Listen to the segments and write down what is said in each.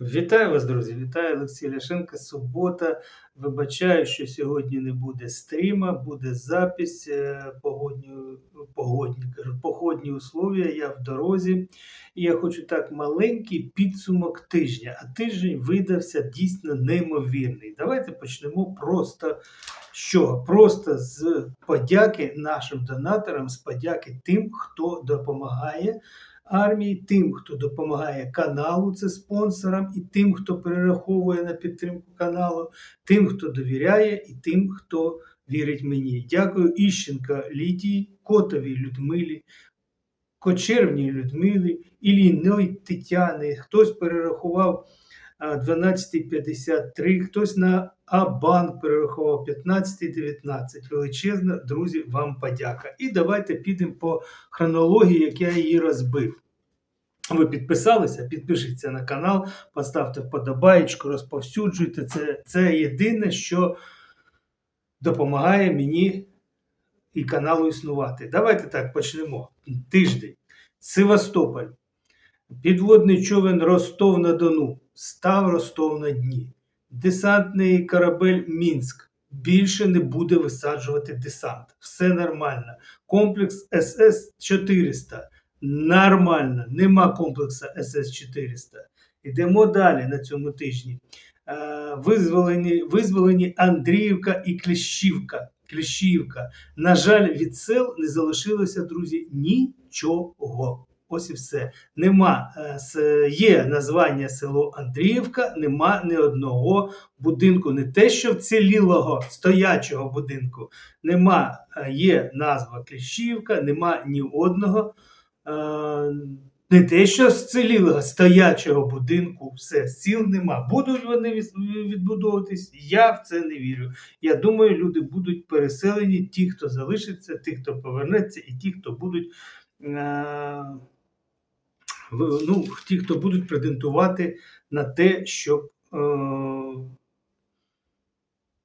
Вітаю вас, друзі! Вітаю Олексій Ляшенко. Субота. Вибачаю, що сьогодні не буде стріма, буде запись. е, Погодні, погодні, погодні условия. Я в дорозі. І я хочу так маленький підсумок тижня. А тиждень видався дійсно неймовірний. Давайте почнемо просто чого? Просто з подяки нашим донаторам, з подяки тим, хто допомагає армії, тим, хто допомагає каналу, це спонсорам, і тим, хто перераховує на підтримку каналу, тим, хто довіряє, і тим, хто вірить мені. Дякую Іщенка Лідії, Котовій Людмилі, Кочервній Людмилі, Іліної Тетяни. Хтось перерахував 12,53, хтось на Абанк перерахував 15,19. Величезна, друзі, вам подяка. І давайте підемо по хронології, як я її розбив. Ви підписалися? Підпишіться на канал, поставте вподобаєчку, розповсюджуйте. Це, це єдине, що допомагає мені і каналу існувати. Давайте так почнемо. Тиждень. Севастополь. Підводний човен Ростов на Дону. Став Ростов на Дні. Десантний корабель Мінськ. Більше не буде висаджувати десант. Все нормально. Комплекс СС-400. Нормально. Нема комплексу СС-400. Йдемо далі на цьому тижні. Е, Визволені, визволені Андріївка і Кліщівка. Кліщівка. На жаль, від сел не залишилося, друзі, нічого. Ось і все. Нема е, є названня село Андріївка, нема ні одного будинку, не те, що вцілілого стоячого будинку. Нема, е, є назва Кліщівка, нема ні одного. е, Не те, що вцілілого стоячого будинку, все, сіл нема. Будуть вони відбудовуватись? Я в це не вірю. Я думаю, люди будуть переселені, ті, хто залишиться, ті, хто повернеться, і ті, хто будуть. е, ну, ті, хто будуть претендувати на те, щоб е,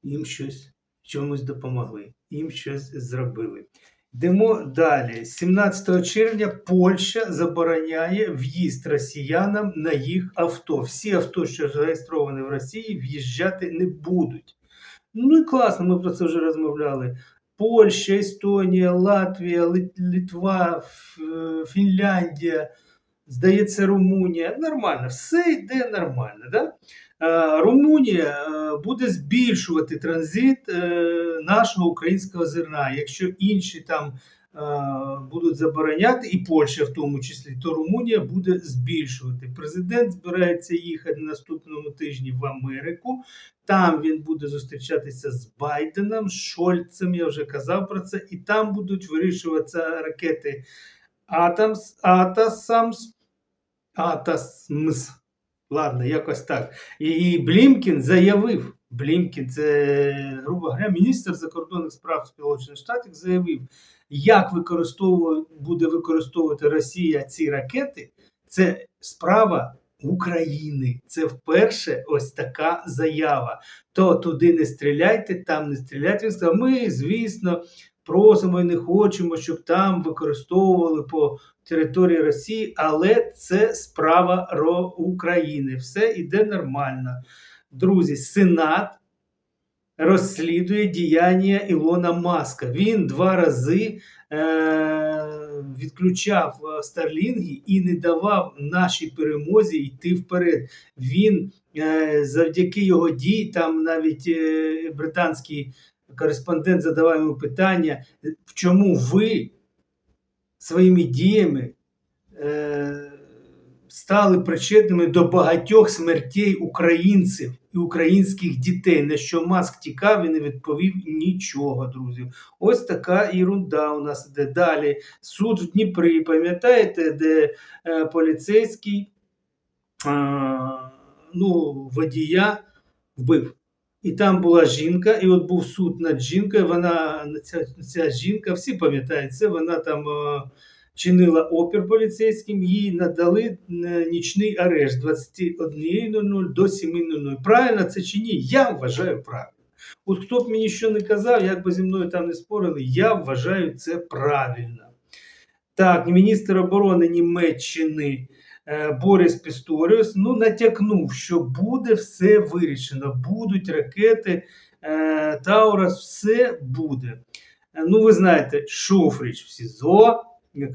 їм щось чомусь допомогли, їм щось зробили. Йдемо далі. 17 червня Польща забороняє в'їзд росіянам на їх авто. Всі авто, що зареєстровані в Росії, в'їжджати не будуть. Ну і класно, ми про це вже розмовляли. Польща, Естонія, Латвія, Лит- Литва, Фінляндія, здається, Румунія. Нормально, все йде нормально. Да? Е, Румунія е, буде збільшувати транзит е, нашого українського зерна. Якщо інші там будуть забороняти, і Польща в тому числі, то Румунія буде збільшувати. Президент збирається їхати на наступному тижні в Америку. Там він буде зустрічатися з Байденом, з Шольцем, я вже казав про це, і там будуть вирішуватися ракети Атомс, Атасамс, Атасмс. Ладно, якось так. І Блімкін заявив, Блімкін, це, грубо говоря, міністр закордонних справ Сполучених Штатів заявив, як буде використовувати Росія ці ракети, це справа України. Це вперше ось така заява. То туди не стріляйте, там не стріляйте. Він сказав, ми, звісно, просимо і не хочемо, щоб там використовували по території Росії, але це справа України. Все йде нормально. Друзі, Сенат розслідує діяння Ілона Маска. Він два рази е- відключав е, Старлінги і не давав нашій перемозі йти вперед. Він е- завдяки його дій, там навіть е- британський кореспондент задавав йому питання, чому ви своїми діями е, стали причетними до багатьох смертей українців і українських дітей, на що Маск тікав і не відповів нічого, друзі. Ось така ерунда у нас іде далі. Суд в Дніпрі, пам'ятаєте, де е, поліцейський е, ну, водія вбив. І там була жінка, і от був суд над жінкою. Вона ця, ця жінка, всі пам'ятають це, вона там е, чинила опір поліцейським, їй надали е, нічний арешт 21.00 до 7.00. Правильно це чи ні? Я вважаю правильно. От хто б мені що не казав, як би зі мною там не спорили, я вважаю це правильно. Так, міністр оборони Німеччини Борис Пісторіус ну, натякнув, що буде все вирішено, будуть ракети е, Таурас, все буде. Е, Ну, ви знаєте, Шуфрич в СІЗО,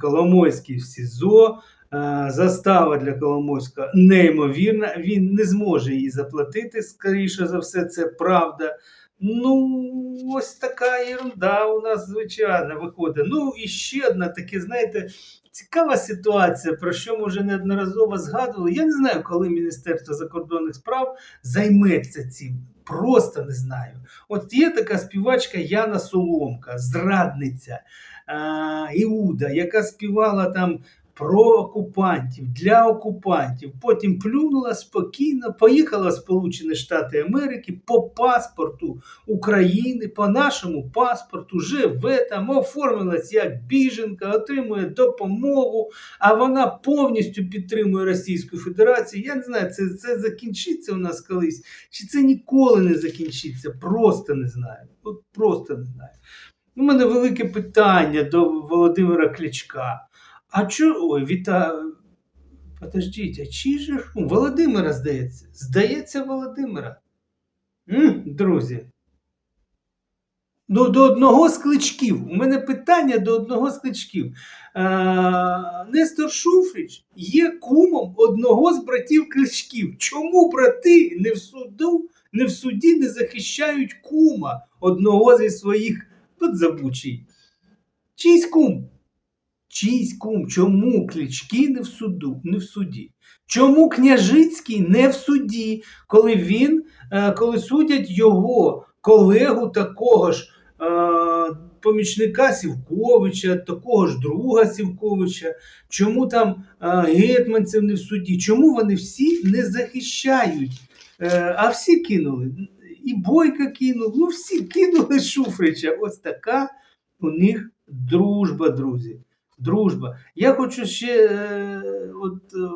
Коломойський в СІЗО. е, Застава для Коломойського неймовірна. Він не зможе її заплатити. Скоріше за все, це правда. Ну, ось така ерунда у нас, звичайно, виходить. Ну, і ще одна таке, знаєте, цікава ситуація, про що ми вже неодноразово згадували. Я не знаю, коли Міністерство закордонних справ займеться цим. Просто не знаю. От є така співачка Яна Соломка, зрадниця Іуда, яка співала там про окупантів, для окупантів. Потім плюнула спокійно, поїхала в Сполучені Штати Америки по паспорту України, по нашому паспорту, живе там, оформилась як біженка, отримує допомогу, а вона повністю підтримує Російську Федерацію. Я не знаю, це, це закінчиться у нас колись, чи це ніколи не закінчиться. Просто не знаю. От просто не знаю. У мене велике питання до Володимира Кличка. А чого? Віта. Подождіть, а чий же шум? Володимира, здається. Здається, Володимира. М, друзі. До, до одного з кличків. У мене питання до одного з кличків. А, Нестор Шуфрич є кумом одного з братів кличків. Чому брати не в суду, не в суді не захищають кума одного зі своїх тут забучий? Чийсь кум? Чийсь кум? Чому клички не в суду, не в суді? Чому княжицький не в суді, коли він, е, коли судять його колегу такого ж е, помічника Сівковича, такого ж друга Сівковича, чому там е, гетьманців не в суді? Чому вони всі не захищають? А всі кинули. І Бойка кинув, ну всі кинули Шуфрича. Ось така у них дружба, друзі. Дружба. Я хочу ще е, от, е,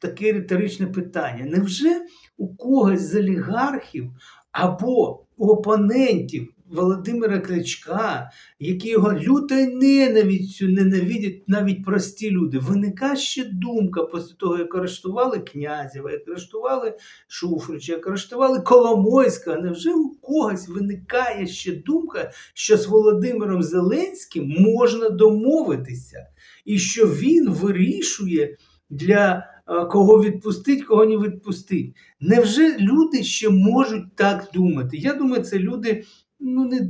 таке риторичне питання. Невже у когось з олігархів або у опонентів Володимира Кличка, які його люто ненавидцю ненавидять навіть прості люди, виникає ще думка після того, як арештували Князєва, як арештували Шуфрича, як арештували Коломойського. Невже у когось виникає ще думка, що з Володимиром Зеленським можна домовитися, і що він вирішує для е, кого відпустить, кого не відпустить. Невже люди ще можуть так думати? Я думаю, це люди ну, не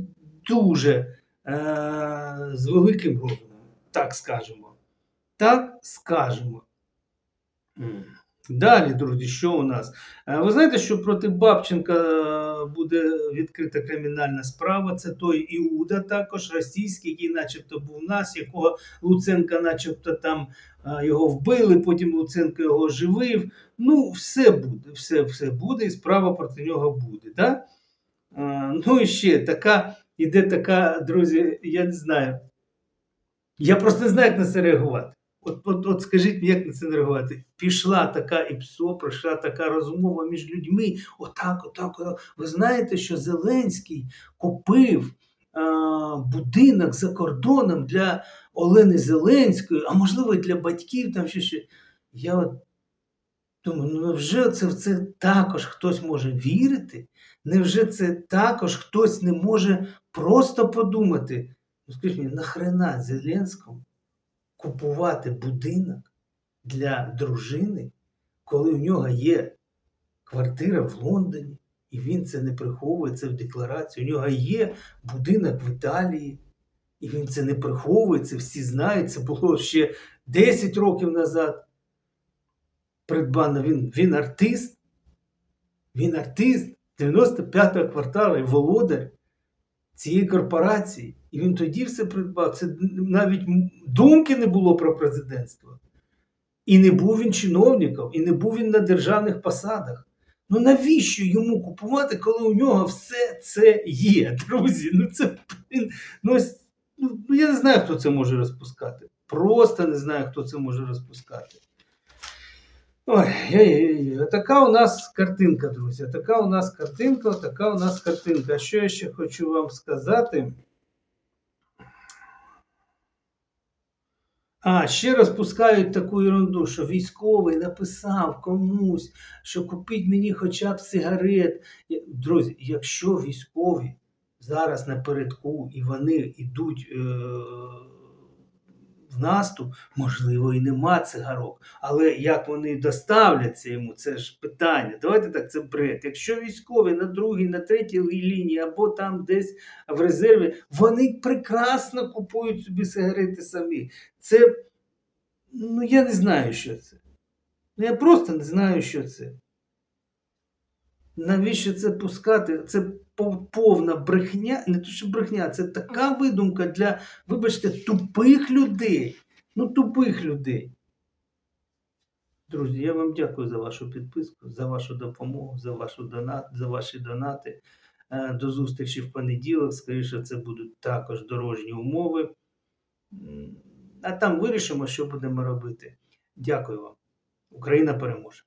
дуже е- з великим розумом, так скажемо. Так скажемо. Далі, друзі, що у нас? Е, Ви знаєте, що проти Бабченка е, буде відкрита кримінальна справа. Це той Іуда, також російський, який начебто був у нас, якого Луценка, начебто там е, його вбили, потім Луценко його оживив. Ну, все буде, все, все буде, і справа проти нього буде. Да? Ну і ще така, іде така, друзі, я не знаю. Я просто не знаю, як на це реагувати. От, от, от скажіть мені, як на це реагувати? Пішла така ІПСО, пройшла така розмова між людьми. Отак, отак, отак. Ви знаєте, що Зеленський купив а, будинок за кордоном для Олени Зеленської, а можливо, і для батьків там ще ще. Я от думаю, ну невже це в це також хтось може вірити? Невже це також хтось не може просто подумати? Ну скажіть мені, нахрена Зеленському купувати будинок для дружини, коли у нього є квартира в Лондоні, і він це не приховує, це в декларації. У нього є будинок в Італії, і він це не приховує, це всі знають. Це було ще 10 років назад. Придбано він, він артист, він артист 95-го кварталу і володар цієї корпорації. І він тоді все придбав. Це навіть думки не було про президентство. І не був він чиновником, і не був він на державних посадах. Ну навіщо йому купувати, коли у нього все це є, друзі? Ну це ну, ну ну, я не знаю, хто це може розпускати. Просто не знаю, хто це може розпускати. Ой, ой-ой-ой. така у нас картинка, друзі. Така у нас картинка, така у нас картинка. Що я ще хочу вам сказати? А, ще розпускають таку ерунду, що військовий написав комусь, що купіть мені хоча б сигарет. Друзі, якщо військові зараз напередку і вони йдуть е- в наступ, можливо, і нема цигарок. Але як вони доставляться йому, це ж питання. Давайте так, це бред. Якщо військові на другій, на третій лінії або там десь в резерві, вони прекрасно купують собі сигарети самі. Це, ну я не знаю, що це. Ну, я просто не знаю, що це. Навіщо це пускати? Це повна брехня, не то що брехня, це така видумка для, вибачте, тупих людей. Ну, тупих людей. Друзі, я вам дякую за вашу підписку, за вашу допомогу, за, вашу донат, за ваші донати. Е, До зустрічі в понеділок. Скоріше, це будуть також дорожні умови. А там вирішимо, що будемо робити. Дякую вам. Україна переможе.